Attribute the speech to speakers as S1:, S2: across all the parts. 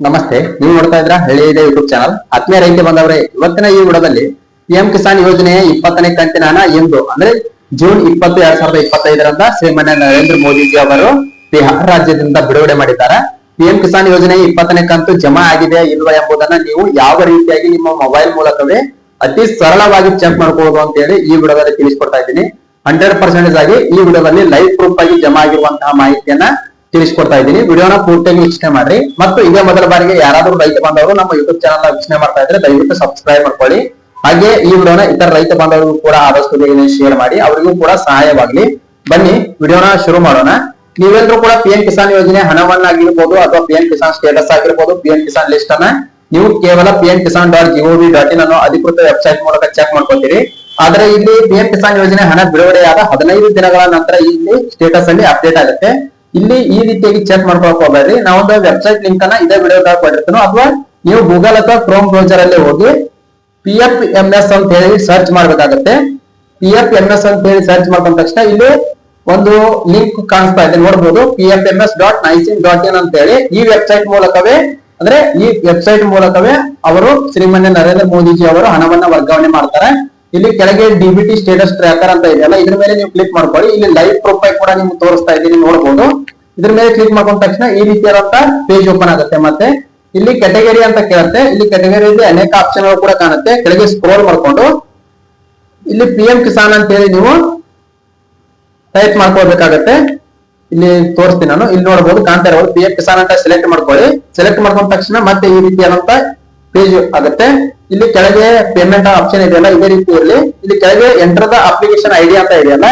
S1: ನಮಸ್ತೆ, ನೀವು ನೋಡ್ತಾ ಇದ್ರ ಹಳ್ಳಿ ಇದೆ ಯೂಟ್ಯೂಬ್ ಚಾನಲ್ ಆತ್ಮೀಯ ರೈತ ಬಂದವರೇ, ಇವತ್ತಿನ ಈ ವಿಡದಲ್ಲಿ ಪಿಎಂ ಕಿಸಾನ್ ಯೋಜನೆಯ ಇಪ್ಪತ್ತನೇ ಕಂತಿನ ಹಣ ಎಂದು, ಅಂದ್ರೆ ಜೂನ್ ಇಪ್ಪತ್ತು, ಎರಡ್ ಸಾವಿರದ ಇಪ್ಪತ್ತೈದರಂದ ಶ್ರೀಮಾನ್ಯ ನರೇಂದ್ರ ಮೋದಿಜಿ ಅವರು ಬಿಹಾರ ರಾಜ್ಯದಿಂದ ಬಿಡುಗಡೆ ಮಾಡಿದ್ದಾರೆ. ಪಿಎಂ ಕಿಸಾನ್ ಯೋಜನೆ ಇಪ್ಪತ್ತನೇ ಕಂತು ಜಮಾ ಆಗಿದೆ ಇಲ್ವಾ ಎಂಬುದನ್ನ ನೀವು ಯಾವ ರೀತಿಯಾಗಿ ನಿಮ್ಮ ಮೊಬೈಲ್ ಮೂಲಕವೇ ಅತಿ ಸರಳವಾಗಿ ಚೆಕ್ ಮಾಡಬಹುದು ಅಂತ ಹೇಳಿ ಈ ವಿಡೋದಲ್ಲಿ ತಿಳಿಸ್ಕೊಡ್ತಾ ಇದ್ದೀನಿ. ಹಂಡ್ರೆಡ್ ಪರ್ಸೆಂಟೇಜ್ ಆಗಿ ಈ ವಿಡಿಯೋದಲ್ಲಿ ಲೈವ್ ಪ್ರೂಫ್ ಆಗಿ ಜಮಾ ಆಗಿರುವಂತಹ ಮಾಹಿತಿಯನ್ನ ತಿಳಿಸ್ಕೊಡ್ತಾ ಇದ್ದೀನಿ. ವಿಡಿಯೋನ ಪೂರ್ತಿಯಾಗಿ ವೀಕ್ಷಣೆ ಮಾಡ್ರಿ. ಮತ್ತು ಇದೇ ಮೊದಲ ಬಾರಿಗೆ ಯಾರಾದರೂ ರೈತ ಬಾಂಧವರು ನಮ್ಮ ಯೂಟ್ಯೂಬ್ ಚಾನಲ್ ವೀಕ್ಷಣೆ ಮಾಡ್ತಾ ಇದ್ರೆ ದಯವಿಟ್ಟು ಸಬ್ಸ್ಕ್ರೈಬ್ ಮಾಡ್ಕೊಳ್ಳಿ. ಹಾಗೆ ಈ ವಿಡಿಯೋನ ಇತರ ರೈತ ಬಾಂಧವರಿಗೂ ಕೂಡ ಆದಷ್ಟು ಬೇಗನೆ ಶೇರ್ ಮಾಡಿ, ಅವರಿಗೂ ಕೂಡ ಸಹಾಯವಾಗಲಿ. ಬನ್ನಿ, ವಿಡಿಯೋನ ಶುರು ಮಾಡೋಣ. ನೀವೆಲ್ಲರೂ ಕೂಡ ಪಿ ಕಿಸಾನ್ ಯೋಜನೆ ಹಣವನ್ನಾಗಿರ್ಬೋದು ಅಥವಾ ಪಿ ಕಿಸಾನ್ ಸ್ಟೇಟಸ್ ಆಗಿರ್ಬೋದು ಪಿ ಕಿಸಾನ್ ಲಿಸ್ಟ್ ಅನ್ನ ನೀವು ಕೇವಲ P M Kisan dot G O V dot in ಅನ್ನೋ ಅಧಿಕೃತ ವೆಬ್ಸೈಟ್ ಮೂಲಕ ಚೆಕ್ ಮಾಡ್ಕೊತೀರಿ. ಆದ್ರೆ ಇಲ್ಲಿ ಪಿ ಎಂ ಕಿಸಾನ್ ಯೋಜನೆ ಹಣ ಬಿಡುಗಡೆಯಾದ ಹದಿನೈದು ದಿನಗಳ ನಂತರ ಇಲ್ಲಿ ಸ್ಟೇಟಸ್ ಅಲ್ಲಿ ಅಪ್ಡೇಟ್ ಆಗುತ್ತೆ. ಇಲ್ಲಿ ಈ ರೀತಿಯಾಗಿ ಚೆಕ್ ಮಾಡ್ಕೊಳಕ್ ಹೋಗ್ಬೇಡ್ರಿ. ನಾವೊಂದು ವೆಬ್ಸೈಟ್ ಲಿಂಕ್ ಅನ್ನ ಇದೇ ವಿಡಿಯೋದಾಗ ಕೊಟ್ಟಿರ್ತೀನೋ, ಅಥವಾ ನೀವು ಗೂಗಲ್ ಅಥವಾ ಕ್ರೋಮ್ ಬ್ರೌಸರ್ ಅಲ್ಲಿ ಹೋಗಿ ಪಿ ಎಫ್ ಎಂ ಎಸ್ ಅಂತ ಹೇಳಿ ಸರ್ಚ್ ಮಾಡ್ಬೇಕಾಗತ್ತೆ. ಪಿ ಎಫ್ ಎಂ ಎಸ್ ಅಂತ ಹೇಳಿ ಸರ್ಚ್ ಮಾಡ್ಕೊಂಡ ತಕ್ಷಣ ಇಲ್ಲಿ ಒಂದು ಲಿಂಕ್ ಕಾಣಿಸ್ತಾ ಇದೆ ನೋಡಬಹುದು P F M S dot ನೈಸಿನ್ dot in ಅಂತ ಹೇಳಿ ಈ ವೆಬ್ಸೈಟ್ ಮೂಲಕವೇ, ಅಂದ್ರೆ ಈ ವೆಬ್ಸೈಟ್ ಮೂಲಕವೇ ಅವರು ಶ್ರೀಮಾನ್ಯ ನರೇಂದ್ರ ಮೋದಿಜಿ ಅವರು ಹಣವನ್ನ ವರ್ಗಾವಣೆ ಮಾಡ್ತಾರೆ. ಇಲ್ಲಿ ಕೆಳಗೆ ಡಿಬಿಟಿ ಸ್ಟೇಟಸ್ ಟ್ರ್ಯಾಕರ್ ಅಂತ ಇದೆಯಲ್ಲ ಇದ್ರ ಮೇಲೆ ನೀವು ಕ್ಲಿಕ್ ಮಾಡ್ಕೊಳ್ಳಿ. ಇಲ್ಲಿ ಲೈವ್ ಪ್ರೊಫೈಲ್ ಕೂಡ ನಿಮ್ಗೆ ತೋರಿಸ್ತಾ ಇದ್ದೀನಿ ನೋಡಬಹುದು ಇದ್ರ ಮೇಲೆ ಕ್ಲಿಕ್ ಮಾಡ್ಕೊಂಡ ತಕ್ಷಣ ಈ ರೀತಿಯಾದಂತ ಪೇಜ್ ಓಪನ್ ಆಗುತ್ತೆ ಮತ್ತೆ. ಇಲ್ಲಿ ಕೆಟಗರಿ ಅಂತ ಕೇಳುತ್ತೆ. ಇಲ್ಲಿ ಕೆಟಗರಿಯಲ್ಲಿ ಅನೇಕ ಆಪ್ಷನ್ಗಳು ಕೂಡ ಕಾಣುತ್ತೆ. ಕೆಳಗೆ ಸ್ಕ್ರೋಲ್ ಮಾಡ್ಕೊಂಡು. ಇಲ್ಲಿ ಪಿ ಎಂ ಕಿಸಾನ್ ಅಂತ ಹೇಳಿ ನೀವು ಟೈಪ್ ಮಾಡ್ಕೋಬೇಕಾಗತ್ತೆ ಇಲ್ಲಿ ತೋರಿಸ್ತೀನಿ ನಾನು. ಇಲ್ಲಿ ನೋಡಬಹುದು ಕಾಣ್ತಾ ಇರಬಹುದು ಪಿ ಎಂ ಕಿಸಾನ್ ಅಂತ ಸೆಲೆಕ್ಟ್ ಮಾಡ್ಕೊಳ್ಳಿ. ಸೆಲೆಕ್ಟ್ ಮಾಡ್ಕೊಂಡ ತಕ್ಷಣ ಮತ್ತೆ ಈ ರೀತಿಯಾದಂತ ಪೇಜ್ ಆಗುತ್ತೆ. ಇಲ್ಲಿ ಕೆಳಗೆ ಪೇಮೆಂಟ್ ಆಪ್ಷನ್ ಇದೆಯಲ್ಲ, ಇದೇ ರೀತಿ ಇಲ್ಲಿ ಕೆಳಗೆ ಎಂಟರ್ ದ ಅಪ್ಲಿಕೇಶನ್ ಐಡಿ ಅಂತ ಇದೆಯಲ್ಲ,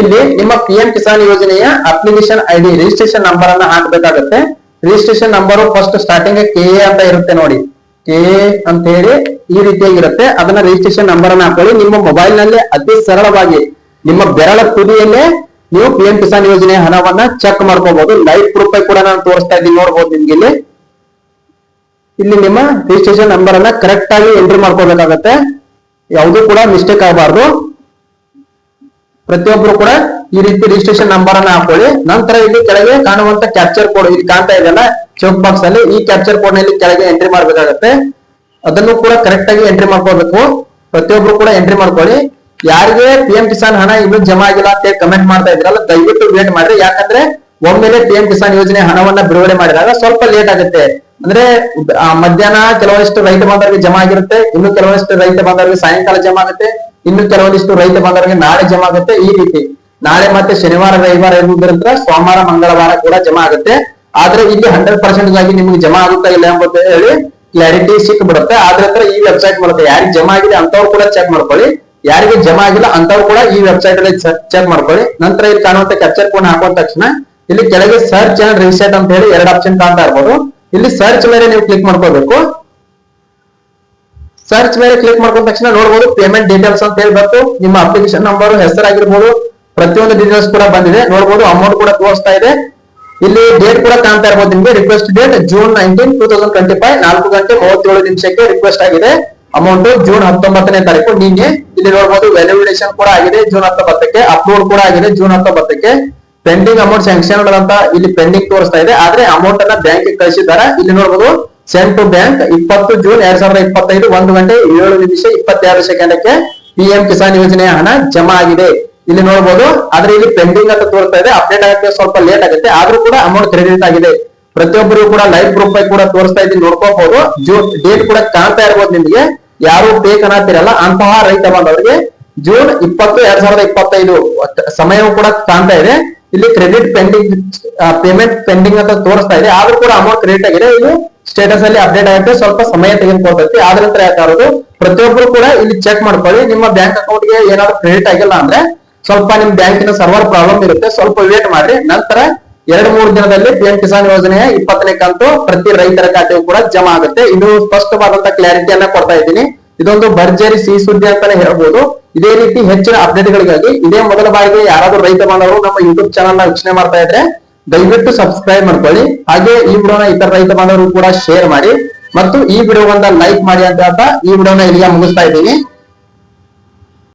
S1: ಇಲ್ಲಿ ನಿಮ್ಮ ಪಿ ಎಂ ಕಿಸಾನ್ ಯೋಜನೆಯ ಅಪ್ಲಿಕೇಶನ್ ಐಡಿ ರಿಜಿಸ್ಟ್ರೇಷನ್ ನಂಬರ್ ಅನ್ನ ಹಾಕಬೇಕಾಗತ್ತೆ. Registration number first starting K A ಅಂತ ಇರುತ್ತೆ ನೋಡಿ. ಕೆ ಎ ಅಂತ ಹೇಳಿ ಈ ರೀತಿಯಾಗಿರುತ್ತೆ ಅದನ್ನ ರಿಜಿಸ್ಟ್ರೇಷನ್ ನಂಬರ್ ಅನ್ನ ಹಾಕೊಳ್ಳಿ. ನಿಮ್ಮ ಮೊಬೈಲ್ನಲ್ಲಿ ಅತಿ ಸರಳವಾಗಿ ನಿಮ್ಮ ಬೆರಳ ತುದಿಯಲ್ಲೇ ನೀವು ಪಿ ಎಂ ಕಿಸಾನ್ ಯೋಜನೆಯ ಹಣವನ್ನ ಚೆಕ್ ಮಾಡ್ಕೋಬಹುದು ಲೈವ್ ಪ್ರೂಫ್ ಕೂಡ ನಾನು ತೋರಿಸ್ತಾ ಇದ್ದೀನಿ. ನೋಡ್ಬೋದು ನಿಮ್ಗೆ ಇಲ್ಲಿ. ಇಲ್ಲಿ ನಿಮ್ಮ ರಿಜಿಸ್ಟ್ರೇಷನ್ ನಂಬರ್ ಅನ್ನ ಕರೆಕ್ಟ್ ಆಗಿ ಎಂಟ್ರಿ ಮಾಡ್ಕೋಬೇಕಾಗತ್ತೆ. ಯಾವುದು ಕೂಡ ಮಿಸ್ಟೇಕ್ ಆಗಬಾರ್ದು. ಪ್ರತಿಯೊಬ್ರು ಕೂಡ ಈ ರೀತಿ ರಿಜಿಸ್ಟ್ರೇಷನ್ ನಂಬರ್ ಅನ್ನ ಹಾಕೊಳ್ಳಿ. ನಂತರ ಇಲ್ಲಿ ಕೆಳಗೆ ಕಾಣುವಂತ ಕ್ಯಾಪ್ಚರ್ ಕೋಡ್ ಇಲ್ಲಿ ಕಾಣ್ತಾ ಇದೆಯಲ್ಲ ಚೆಕ್ ಬಾಕ್ಸ್ ಅಲ್ಲಿ ಈ ಕ್ಯಾಪ್ಚರ್ ಕೋಡ್ನಲ್ಲಿ ಕೆಳಗೆ ಎಂಟ್ರಿ ಮಾಡ್ಬೇಕಾಗತ್ತೆ. ಅದನ್ನು ಕೂಡ ಕರೆಕ್ಟ್ ಆಗಿ ಎಂಟ್ರಿ ಮಾಡ್ಕೋಬೇಕು. ಪ್ರತಿಯೊಬ್ರು ಕೂಡ ಎಂಟ್ರಿ ಮಾಡ್ಕೊಳ್ಳಿ. ಯಾರಿಗೆ ಪಿ ಎಂ ಕಿಸಾನ್ ಹಣ ಇನ್ನೂ ಜಮಾ ಆಗಿಲ್ಲ ಅಂತ ಕಮೆಂಟ್ ಮಾಡ್ತಾ ಇದ್ರಲ್ಲ ದಯವಿಟ್ಟು ವೇಟ್ ಮಾಡ್ರಿ. ಯಾಕಂದ್ರೆ ಒಮ್ಮೆಲೆ ಪಿ ಎಂ ಕಿಸಾನ್ ಯೋಜನೆ ಹಣವನ್ನ ಬಿಡುಗಡೆ ಮಾಡಿದಾಗ ಸ್ವಲ್ಪ ಲೇಟ್ ಆಗುತ್ತೆ. ಅಂದ್ರೆ ಮಧ್ಯಾಹ್ನ ಕೆಲವೊಂದಿಷ್ಟು ರೈತ ಬಾಂಧವರಿಗೆ ಜಮಾ ಆಗಿರುತ್ತೆ, ಇನ್ನು ಕೆಲವೊಂದಿಷ್ಟು ರೈತ ಬಾಂಧವರಿಗೆ ಸಾಯಂಕಾಲ ಜಮಾ ಆಗುತ್ತೆ, ಇನ್ನು ಕೆಲವೊಂದಿಷ್ಟು ರೈತ ಬಾಂಧವರಿಗೆ ನಾಳೆ ಜಮಾ ಆಗುತ್ತೆ ಈ ರೀತಿ. ನಾಳೆ ಮತ್ತೆ ಶನಿವಾರ, ರವಿವಾರ ಇರುವುದರಿಂದ ಸೋಮವಾರ, ಮಂಗಳವಾರ ಕೂಡ ಜಮಾ ಆಗುತ್ತೆ. ಆದ್ರೆ ಇಲ್ಲಿ ಹಂಡ್ರೆಡ್ ಪರ್ಸೆಂಟ್ ಆಗಿ ನಿಮ್ಗೆ ಜಮಾ ಆಗುತ್ತಾ ಇಲ್ಲ ಎಂಬುದು ಹೇಳಿ ಕ್ಲಾರಿಟಿ ಸಿಕ್ಬಿಡುತ್ತೆ. ಆದ್ರೆ ಈ ವೆಬ್ಸೈಟ್ ಮೂಲಕ ಯಾರಿಗೆ ಜಮಾ ಆಗಿದೆ ಅಂತವ್ರು ಕೂಡ ಚೆಕ್ ಮಾಡ್ಕೊಳ್ಳಿ. ಯಾರಿಗೆ ಜಮಾ ಆಗಿಲ್ಲ ಅಂತವ್ರು ಕೂಡ ಈ ವೆಬ್ಸೈಟ್ ಅಲ್ಲಿ ಚೆಕ್ ಮಾಡ್ಕೊಳ್ಳಿ. ನಂತರ ಇಲ್ಲಿ ಕಾಣುವಂತ ಕ್ಯಾಪ್ಚರ್ ಕೋಡ್ ಹಾಕೊಂಡ ತಕ್ಷಣ ಇಲ್ಲಿ ಕೆಳಗೆ ಸರ್ಚ್ ಅಂಡ್ ರಿಸೆಟ್ ಅಂತ ಹೇಳಿ ಎರಡು ಆಪ್ಷನ್ ಕಾಣ್ತಾ ಇರ್ಬೋದು. ಇಲ್ಲಿ ಸರ್ಚ್ ಮೇಲೆ ನೀವು ಕ್ಲಿಕ್ ಮಾಡ್ಕೋಬೇಕು. ಸರ್ಚ್ ಮೇಲೆ ಕ್ಲಿಕ್ ಮಾಡ್ಕೊಂಡ ತಕ್ಷಣ ನೋಡಬಹುದು ಪೇಮೆಂಟ್ ಡೀಟೇಲ್ಸ್ ಅಂತ ಹೇಳಿ ನಿಮ್ಮ ಅಪ್ಲಿಕೇಶನ್ ನಂಬರ್ ಹೆಸರಾಗಿರ್ಬೋದು, ಪ್ರತಿಯೊಂದು ಡೀಟೇಲ್ಸ್ ಕೂಡ ಬಂದಿದೆ. ನೋಡಬಹುದು ಅಮೌಂಟ್ ಕೂಡ ತೋರಿಸ್ತಾ ಇದೆ. ಇಲ್ಲಿ ಡೇಟ್ ಕೂಡ ಕಾಣ್ತಾ ಇರ್ಬೋದು ನಿಮಗೆ. Request date June nineteen two thousand twenty five ನಾಲ್ಕು ಗಂಟೆ ಮೂವತ್ತೇಳು ನಿಮಿಷಕ್ಕೆ ರಿಕ್ವೆಸ್ಟ್ ಆಗಿದೆ. ಅಮೌಂಟ್ ಜೂನ್ ಹತ್ತೊಂಬತ್ತನೇ ತಾರೀಕು. ನಿನ್ನೆ ಇಲ್ಲಿ ನೋಡಬಹುದು ವ್ಯಾಲ್ಯೂಡೇಷನ್ ಕೂಡ ಆಗಿದೆ. ಜೂನ್ ಹತ್ತೊಂಬತ್ತಕ್ಕೆ ಅಪ್ರೂವಲ್ ಕೂಡ ಆಗಿದೆ ಜೂನ್ ಹತ್ತೊಂಬತ್ತಕ್ಕೆ. ಪೆಂಡಿಂಗ್ ಅಮೌಂಟ್ ಸ್ಯಾಂಕ್ಷನ್ ಅಂತ ಇಲ್ಲಿ ಪೆಂಡಿಂಗ್ ತೋರಿಸ್ತಾ ಇದೆ. ಆದ್ರೆ ಅಮೌಂಟ್ ಅನ್ನ ಬ್ಯಾಂಕ್ ಕಳಿಸಿದ್ದಾರೆ. ಇಲ್ಲಿ ನೋಡಬಹುದು ಸೆಂಟ್ ಟು ಬ್ಯಾಂಕ್ ಇಪ್ಪತ್ತು ಜೂನ್ ಎರಡ್ ಸಾವಿರದ ಇಪ್ಪತ್ತೈದು ಒಂದು ಗಂಟೆ ಏಳು ನಿಮಿಷ ಇಪ್ಪತ್ತೆರಡು ಸೆಕೆಂಡಕ್ಕೆ ಪಿ ಎಂ ಕಿಸಾನ್ ಯೋಜನೆಯ ಹಣ ಜಮಾ ಆಗಿದೆ. ಇಲ್ಲಿ ನೋಡಬಹುದು ಆದ್ರೆ ಇಲ್ಲಿ ಪೆಂಡಿಂಗ್ ಅಂತ ತೋರಿಸ್ತಾ ಇದೆ. ಅಪ್ಡೇಟ್ ಆಗಕ್ಕೆ ಸ್ವಲ್ಪ ಲೇಟ್ ಆಗುತ್ತೆ. ಆದ್ರೂ ಕೂಡ ಅಮೌಂಟ್ ಕ್ರೆಡಿಟ್ ಆಗಿದೆ. ಪ್ರತಿಯೊಬ್ಬರು ಕೂಡ ಲೈವ್ ಪ್ರೂಫ್ ಕೂಡ ತೋರಿಸ್ತಾ ಇದ್ದೀನಿ ನೋಡ್ಕೋಬಹುದು ಜೂನ್ ಡೇಟ್ ಕೂಡ ಕಾಣ್ತಾ ಇರ್ಬೋದು ನಿಮಗೆ. ಯಾರು ಬೇಕ ಅನ್ನತ್ತಿರಲ್ಲ, ಅಂತಹ ರೈತ ಬಂದವರಿಗೆ ಜೂನ್ ಇಪ್ಪತ್ತು ಎರಡ್ ಸಾವಿರದ ಇಪ್ಪತ್ತೈದು, ಸಮಯವು ಕೂಡ ಕಾಣ್ತಾ ಇದೆ. ಇಲ್ಲಿ ಕ್ರೆಡಿಟ್ ಪೆಂಡಿಂಗ್ ಪೇಮೆಂಟ್ ಪೆಂಡಿಂಗ್ ಅಂತ ತೋರಿಸ್ತಾ ಇದೆ. ಆದ್ರೂ ಕೂಡ ಅಮೌಂಟ್ ಕ್ರೆಡಿಟ್ ಆಗಿದೆ. ಇದು ಸ್ಟೇಟಸ್ ಅಲ್ಲಿ ಅಪ್ಡೇಟ್ ಆಗುತ್ತೆ. ಸ್ವಲ್ಪ ಸಮಯ ತೆಗೆದುಕೊಳ್ತೈತಿ. ಆದ ನಂತರ ಯಾಕಾರದು ಪ್ರತಿಯೊಬ್ಬರು ಕೂಡ ಇಲ್ಲಿ ಚೆಕ್ ಮಾಡ್ಕೊಳ್ಳಿ. ನಿಮ್ಮ ಬ್ಯಾಂಕ್ ಅಕೌಂಟ್ಗೆ ಏನಾದ್ರು ಕ್ರೆಡಿಟ್ ಆಗಿಲ್ಲ ಅಂದ್ರೆ ಸ್ವಲ್ಪ ನಿಮ್ ಬ್ಯಾಂಕಿನ ಸರ್ವರ್ ಪ್ರಾಬ್ಲಮ್ ಇರುತ್ತೆ. ಸ್ವಲ್ಪ ವೇಟ್ ಮಾಡಿ ನಂತರ ಎರಡು, ಮೂರು ದಿನದಲ್ಲಿ ಪಿ ಎಂ ಕಿಸಾನ್ ಯೋಜನೆಯ ಇಪ್ಪತ್ತನೇ ಕಂತು ಪ್ರತಿ ರೈತರ ಖಾತೆಗೂ ಕೂಡ ಜಮಾ ಆಗುತ್ತೆ. ಇದು ಸ್ಪಷ್ಟವಾದಂತ ಕ್ಲಾರಿಟಿಯನ್ನ ಕೊಡ್ತಾ ಇದ್ದೀನಿ. ಇದೊಂದು ಭರ್ಜರಿ ಸಿಹಿ ಸುದ್ದಿ ಅಂತಾನೆ ಹೇಳ್ಬೋದು. ಇದೇ ರೀತಿ ಹೆಚ್ಚಿನ ಅಪ್ಡೇಟ್ ಗಳಿಗಾಗಿ ಇದೇ ಮೊದಲ ಬಾರಿಗೆ ಯಾರಾದ್ರೂ ರೈತ ಬಾಂಧವರು ನಮ್ಮ ಯೂಟ್ಯೂಬ್ ಚಾನಲ್ನ ವೀಕ್ಷಣೆ ಮಾಡ್ತಾ ಇದ್ರೆ ದಯವಿಟ್ಟು ಸಬ್ಸ್ಕ್ರೈಬ್ ಮಾಡ್ಕೊಳ್ಳಿ. ಹಾಗೆ ಈ ವಿಡಿಯೋನ ಇತರ ರೈತ ಬಾಂಧವರು ಕೂಡ ಶೇರ್ ಮಾಡಿ. ಮತ್ತು ಈ ವಿಡಿಯೋ ಒಂದ ಲೈಕ್ ಮಾಡಿ ಅಂತ ಈ ವಿಡಿಯೋನ ಇಲ್ಲಿಗೆ ಮುಗಿಸ್ತಾ ಇದ್ದೀನಿ.